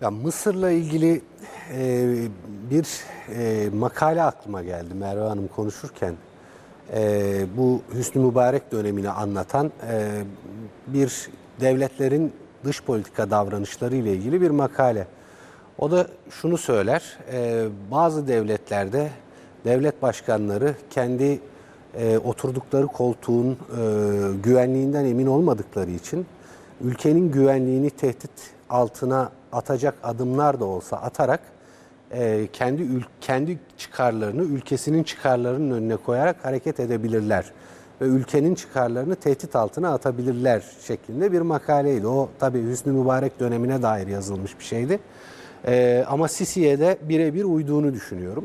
Ya Mısır'la ilgili e, bir e, makale aklıma geldi Merve Hanım konuşurken. E, bu Hüsnü Mübarek dönemini anlatan e, bir devletlerin dış politika davranışları ile ilgili bir makale. O da şunu söyler, e, bazı devletlerde devlet başkanları kendi e, oturdukları koltuğun e, güvenliğinden emin olmadıkları için ülkenin güvenliğini tehdit altına atacak adımlar da olsa atarak e, kendi ül- kendi çıkarlarını ülkesinin çıkarlarının önüne koyarak hareket edebilirler ve ülkenin çıkarlarını tehdit altına atabilirler şeklinde bir makaleydi. O tabii Hüsnü Mübarek dönemine dair yazılmış bir şeydi. E, ama Sisi'ye de birebir uyduğunu düşünüyorum.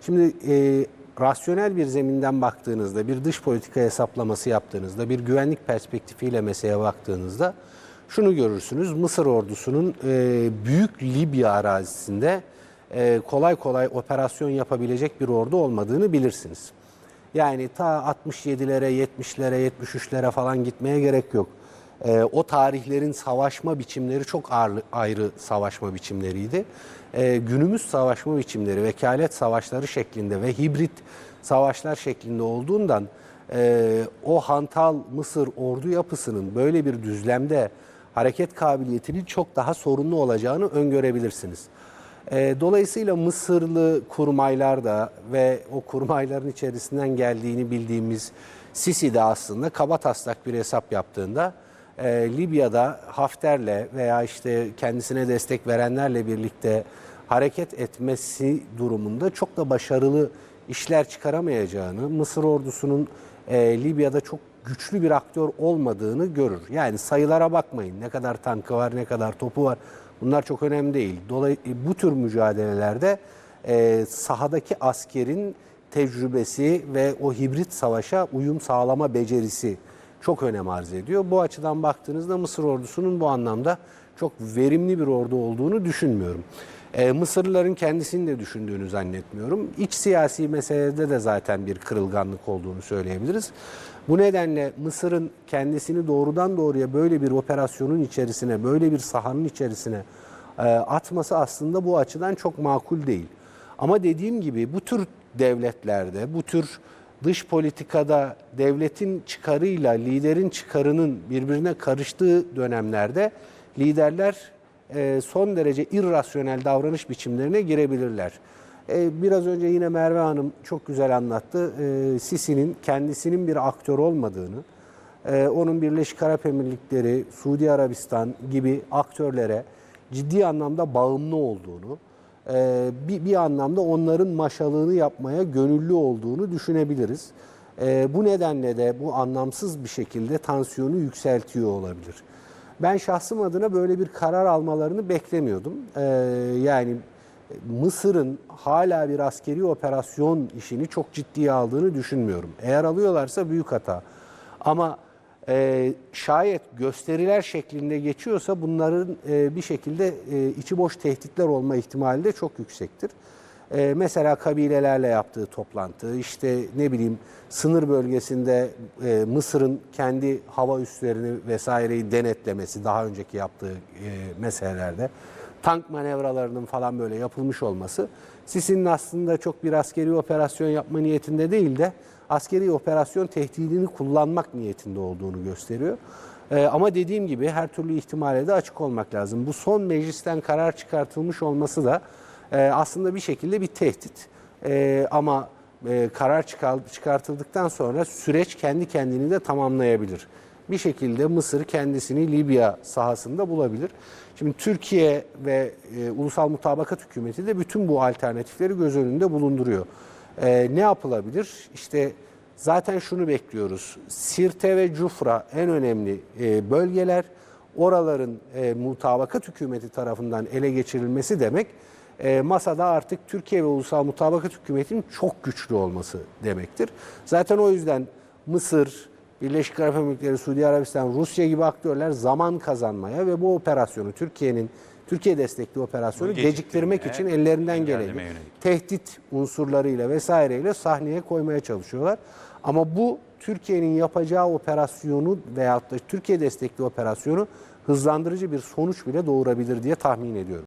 Şimdi e, rasyonel bir zeminden baktığınızda, bir dış politika hesaplaması yaptığınızda, bir güvenlik perspektifiyle meseleye baktığınızda şunu görürsünüz. Mısır ordusunun e, büyük Libya arazisinde e, kolay kolay operasyon yapabilecek bir ordu olmadığını bilirsiniz. Yani ta 67'lere, 70'lere, 73'lere falan gitmeye gerek yok. E, o tarihlerin savaşma biçimleri çok ağır, ayrı savaşma biçimleriydi. E, günümüz savaşma biçimleri, vekalet savaşları şeklinde ve hibrit savaşlar şeklinde olduğundan e, o hantal Mısır ordu yapısının böyle bir düzlemde hareket kabiliyetinin çok daha sorunlu olacağını öngörebilirsiniz. E, dolayısıyla Mısırlı kurmaylar da ve o kurmayların içerisinden geldiğini bildiğimiz Sisi de aslında kaba taslak bir hesap yaptığında e, Libya'da Hafter'le veya işte kendisine destek verenlerle birlikte hareket etmesi durumunda çok da başarılı işler çıkaramayacağını, Mısır ordusunun e, Libya'da çok güçlü bir aktör olmadığını görür. Yani sayılara bakmayın. Ne kadar tankı var, ne kadar topu var. Bunlar çok önemli değil. Dolayısıyla bu tür mücadelelerde e, sahadaki askerin tecrübesi ve o hibrit savaşa uyum sağlama becerisi çok önem arz ediyor. Bu açıdan baktığınızda Mısır ordusunun bu anlamda çok verimli bir ordu olduğunu düşünmüyorum. Ee, Mısırlıların kendisini de düşündüğünü zannetmiyorum. İç siyasi meselede de zaten bir kırılganlık olduğunu söyleyebiliriz. Bu nedenle Mısır'ın kendisini doğrudan doğruya böyle bir operasyonun içerisine, böyle bir sahanın içerisine e, atması aslında bu açıdan çok makul değil. Ama dediğim gibi bu tür devletlerde, bu tür dış politikada devletin çıkarıyla liderin çıkarının birbirine karıştığı dönemlerde liderler son derece irrasyonel davranış biçimlerine girebilirler. E, Biraz önce yine Merve Hanım çok güzel anlattı. E, Sisi'nin kendisinin bir aktör olmadığını, e, onun Birleşik Arap Emirlikleri, Suudi Arabistan gibi aktörlere ciddi anlamda bağımlı olduğunu, e, bir, bir anlamda onların maşalığını yapmaya gönüllü olduğunu düşünebiliriz. E, bu nedenle de bu anlamsız bir şekilde tansiyonu yükseltiyor olabilir. Ben şahsım adına böyle bir karar almalarını beklemiyordum. E, yani Mısır'ın hala bir askeri operasyon işini çok ciddiye aldığını düşünmüyorum. Eğer alıyorlarsa büyük hata. Ama e, şayet gösteriler şeklinde geçiyorsa bunların e, bir şekilde e, içi boş tehditler olma ihtimali de çok yüksektir. E, mesela kabilelerle yaptığı toplantı, işte ne bileyim sınır bölgesinde e, Mısır'ın kendi hava üslerini vesaireyi denetlemesi daha önceki yaptığı e, meselelerde tank manevralarının falan böyle yapılmış olması Sisi'nin aslında çok bir askeri operasyon yapma niyetinde değil de askeri operasyon tehdidini kullanmak niyetinde olduğunu gösteriyor. Ee, ama dediğim gibi her türlü ihtimale de açık olmak lazım. Bu son meclisten karar çıkartılmış olması da e, aslında bir şekilde bir tehdit. E, ama e, karar çıkar- çıkartıldıktan sonra süreç kendi kendini de tamamlayabilir. Bir şekilde Mısır kendisini Libya sahasında bulabilir. Şimdi Türkiye ve e, Ulusal Mutabakat Hükümeti de bütün bu alternatifleri göz önünde bulunduruyor. E, ne yapılabilir? İşte zaten şunu bekliyoruz. Sirte ve Cufra en önemli e, bölgeler. Oraların e, mutabakat hükümeti tarafından ele geçirilmesi demek e, masada artık Türkiye ve Ulusal Mutabakat Hükümeti'nin çok güçlü olması demektir. Zaten o yüzden Mısır, Birleşik Arap Emirlikleri, Suudi Arabistan, Rusya gibi aktörler zaman kazanmaya ve bu operasyonu Türkiye'nin Türkiye destekli operasyonu geciktirmek için ellerinden geleni tehdit unsurlarıyla vesaireyle sahneye koymaya çalışıyorlar. Ama bu Türkiye'nin yapacağı operasyonu veyahut da Türkiye destekli operasyonu hızlandırıcı bir sonuç bile doğurabilir diye tahmin ediyorum.